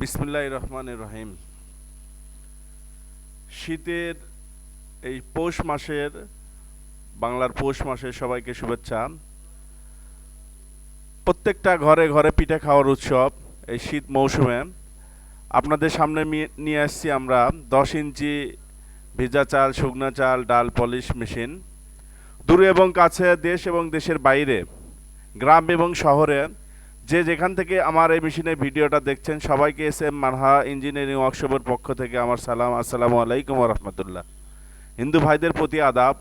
বিসমুল্লাহ রহমান রহিম। শীতের এই পৌষ মাসের, বাংলার পৌষ মাসের সবাইকে শুভেচ্ছা। প্রত্যেকটা ঘরে ঘরে পিঠা খাওয়ার উৎসব এই শীত মৌসুমে। আপনাদের সামনে নিয়ে আসছি আমরা দশ ইঞ্চি ভিজা চাল, শুকনা চাল, ডাল, পলিশ মেশিন। দূরে এবং কাছে দেশ এবং দেশের বাইরে, গ্রাম এবং শহরে যে যেখান থেকে আমার এই মেশিনের ভিডিওটা দেখছেন, সবাইকে এস এম মানহা ইঞ্জিনিয়ারিং ওয়ার্কশপের পক্ষ থেকে আমার সালাম। আসসালামু আলাইকুম রহমতুল্লাহ। হিন্দু ভাইদের প্রতি আদাব,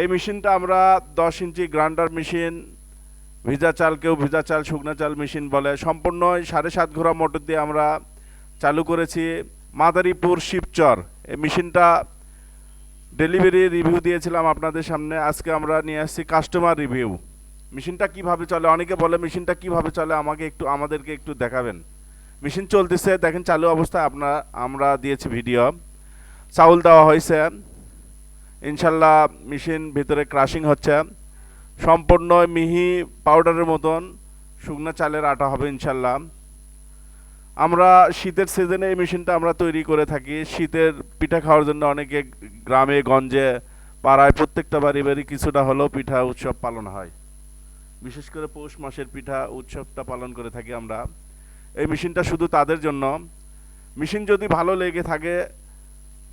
এই মেশিনটা আমরা দশ ইঞ্চি গ্রাইন্ডার মেশিন, ভিজা চাল কেউ ভিজা চাল, শুকনা চাল মেশিন বলে সম্পূর্ণ সাড়ে সাত ঘোড়া মোটর দিয়ে আমরা চালু করেছি। মাদারীপুর শিবচর, এই মেশিনটা ডেলিভারি রিভিউ দিয়েছিলাম আপনাদের সামনে। আজকে আমরা নিয়ে আসছি কাস্টমার রিভিউ। মেশিনটা কীভাবে চলে? অনেকে বলে মেশিনটা কীভাবে চলে? আমাকে একটু, আমাদেরকে একটু দেখাবেন। মেশিন চলতেছে, দেখেন চালু অবস্থায় আপনার আমরা দিয়েছি ভিডিও। চাউল দেওয়া হয়েছে। ইনশাল্লাহ মেশিন ভিতরে ক্রাশিং হচ্ছে। সম্পূর্ণ মিহি পাউডারের মতন শুকনো চালের আটা হবে ইনশাল্লাহ। আমরা শীতের সিজনে এই মেশিনটা আমরা তৈরি করে থাকি। শীতের পিঠা খাওয়ার জন্য অনেকে গ্রামে, গঞ্জে, পাড়ায় প্রত্যেকটা বাড়ি বাড়ি কিছুটা হলেও পিঠা উৎসব পালন হয়। বিশেষ করে পৌষ মাসের পিঠা উৎসবটা পালন করে থাকি আমরা। এই মেশিনটা শুধু তাদের জন্য। মেশিন যদি ভালো লেগে থাকে,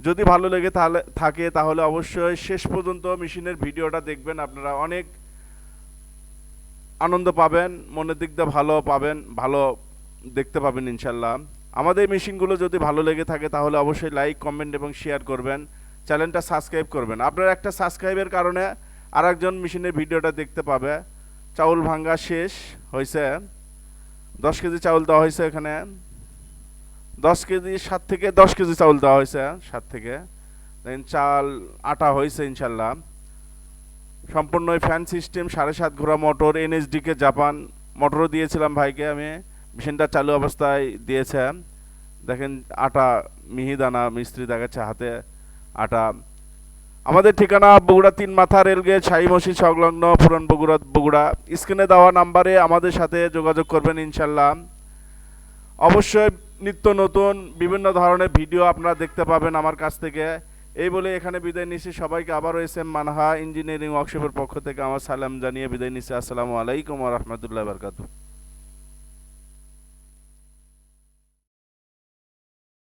যদি ভালো লেগে তাহলে, থাকে, তাহলে অবশ্যই শেষ পর্যন্ত মেশিনের ভিডিওটা দেখবেন। আপনারা অনেক আনন্দ পাবেন, মনের দিক দিয়ে ভালো পাবেন, ভালো দেখতে পাবেন ইনশাল্লাহ। আমাদের মেশিনগুলো যদি ভালো লেগে থাকে, তাহলে অবশ্যই লাইক কমেন্ট এবং শেয়ার করবেন। চ্যানেলটা সাবস্ক্রাইব করবেন। আপনার একটা সাবস্ক্রাইবের কারণে আর একজন মেশিনের ভিডিওটা দেখতে পাবে। চাউল ভাঙ্গা শেষ হয়েছে। দশ কেজি চাউল দেওয়া হয়েছে এখানে। দশ কেজি, সাত থেকে দশ কেজি চাউল দেওয়া হয়েছে, সাত থেকে। দেন চাল আটা হয়েছে ইনশাল্লাহ। সম্পূর্ণ ফ্যান সিস্টেম সাড়ে সাত ঘোড়া মোটর এনএসডিকে জাপান মোটরও দিয়েছিলাম ভাইকে আমি। মেশিনটা চালু অবস্থায় দিয়েছে। দেখেন আটা মিহিদানা মিস্ত্রি দেখাচ্ছে হাতে আটা। আমাদের ঠিকানা বগুড়া তিন মাথা রেলগেট শাহী সংলগ্ন, পুরান বগুড়া বগুড়া। স্ক্রিনে দেওয়া নাম্বারে আমাদের সাথে যোগাযোগ করবেন ইনশাল্লাহ। অবশ্যই নিত্য নতুন, বিভিন্ন ধরনের ভিডিও আপনারা দেখতে পাবেন আমার কাছ থেকে। এই বলে এখানে বিদায় নিচ্ছি। সবাইকে আবারও এস এম মানহা ইঞ্জিনিয়ারিং ওয়ার্কশপের পক্ষ থেকে আমার সালাম জানিয়ে বিদায় নিচ্ছি। আসসালামু আলাইকুম রহমতুল্লাহ বরকাতু